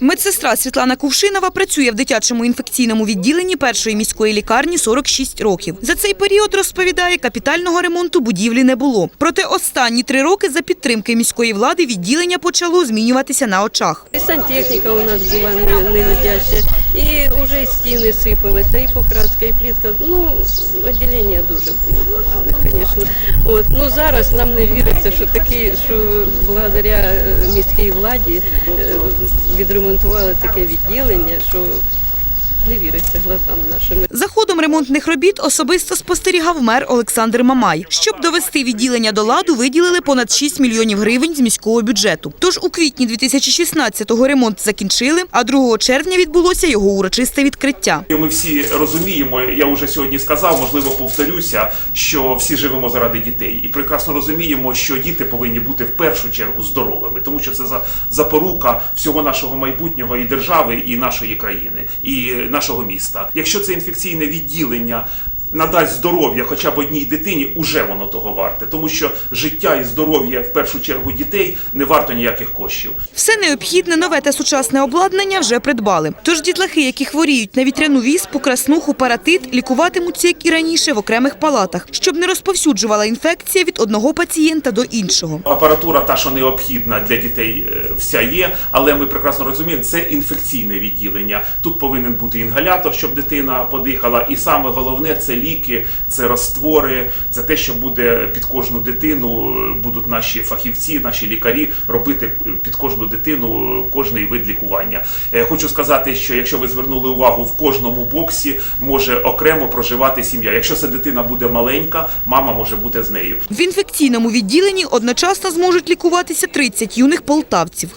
Медсестра Світлана Кувшинова працює в дитячому інфекційному відділенні першої міської лікарні 46 років. За цей період, розповідає, капітального ремонту будівлі не було. Проте останні три роки за підтримки міської влади відділення почало змінюватися на очах. Сантехніка у нас була не- негодяща, і вже і стіни сипалися, і покраска, і плітка. Ну, відділення дуже було, звісно. От, ну, зараз нам не віриться, що такі, що благодаря е, міській владі е, відремонтували таке відділення, що не віриться глазам нашим. За ходом ремонтних робіт особисто спостерігав мер Олександр Мамай. Щоб довести відділення до ладу, виділили понад 6 мільйонів гривень з міського бюджету. Тож у квітні 2016-го ремонт закінчили, а 2 червня відбулося його урочисте відкриття. Ми всі розуміємо, я вже сьогодні сказав, можливо, повторюся, що всі живемо заради дітей, і прекрасно розуміємо, що діти повинні бути в першу чергу здоровими, тому що це за- запорука всього нашого майбутнього і держави, і нашої країни, і нашого міста. Якщо це інфекційне відділення. Надасть здоров'я хоча б одній дитині, уже воно того варте, тому що життя і здоров'я в першу чергу дітей не варто ніяких коштів. Все необхідне, нове та сучасне обладнання вже придбали. Тож дітлахи, які хворіють на вітряну віспу, краснуху, паратит, лікуватимуться, як і раніше, в окремих палатах, щоб не розповсюджувала інфекція від одного пацієнта до іншого. Апаратура, та, що необхідна для дітей, е, вся є, але ми прекрасно розуміємо, це інфекційне відділення. Тут повинен бути інгалятор, щоб дитина подихала. І саме головне це ліки, це раствори, це те, що буде під кожну дитину. Будуть наші фахівці, наші лікарі робити під кожну дитину кожний вид лікування. Е, Хочу сказати, що якщо ви звернули увагу, в кожному боксі може окремо проживати сім'я. Якщо це дитина буде маленька, мама може бути з нею. В інфекційному відділенні одночасно зможуть лікуватися 30 юних полтавців.